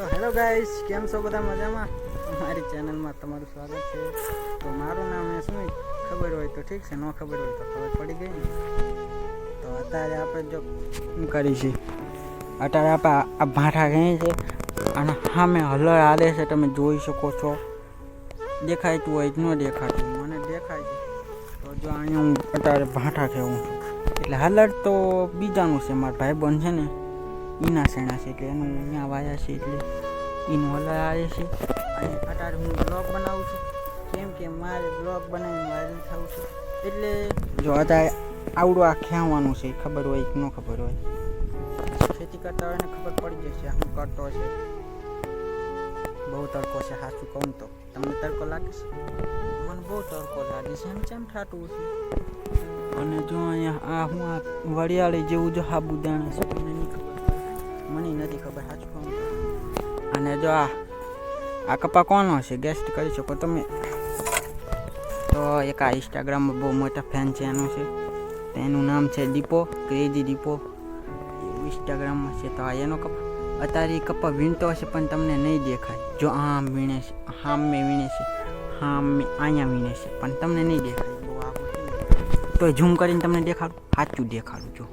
તો hello guys, કેમ છો બધા મજામાં? મારી ચેનલમાં તમારું સ્વાગત છે. તો મારું નામ એ શું ખબર હોય તો ઠીક છે, ન ખબર હોય તો ખબર પડી ગઈ ને. તો અત્યારે આપણે જો શું કરી છે અત્યારે આપણે આ- ભાંઠા ગઈ છે અને સામે હલર હાલે છે, તમે જોઈ શકો છો. દેખાયતું હોય ન દેખાતું, મને દેખાય છે. તો જો અહીંયા હું અત્યારે ભાંઠા ખેવું છું. એટલે હલર તો બીજાનું છે, મારા ભાઈ બંધ છે ને. ઈના સેણા છે એટલે એનું અહીંયા વાયા છે એટલે એનું હલર આવે છે. અને અત્યારે હું બ્લોગ બનાવું છું. કેમ કે મારે બ્લોગ બનાવીને વાયરલ થવું છે. એટલે જો અત્યારે આવડું આ ખેવાનું છે, ખબર હોય કે ન ખબર હોય. ખેતી કરતા હોય ને ખબર પડી જશે શું કરતો છે બહુ તડકો છે, સાચું કહું તો. તમને તડકો લાગે છે? મને બહુ તડકો લાગે છે. એમ ચેમ થાતું છે? અને જો અહીંયા આ હું આ વરિયાળી જેવું જો સાબુદાણા છે મને નથી ખબર સાચું અને જો આ આ કપા કોનો છે? ગેસ્ટ કરી શકો તમે. તો એક આ ઇન્સ્ટાગ્રામમાં બહુ મોટા ફેન છે, એનું છે. તો એનું નામ છે દીપો ક્રેઝી દીપો. ઇન્સ્ટાગ્રામમાં છે. તો આ એનો કપા, અત્યારે એ કપા વીણતો હશે, પણ તમને નહીં દેખાય. જો આમ વીણે છે આમ મેં વીણે છે આમ મેં અહીંયા વીણે છે, પણ તમને નહીં દેખાય. બહુ આ તો ઝૂમ કરીને તમને દેખાડું. સાચું દેખાડું, જો.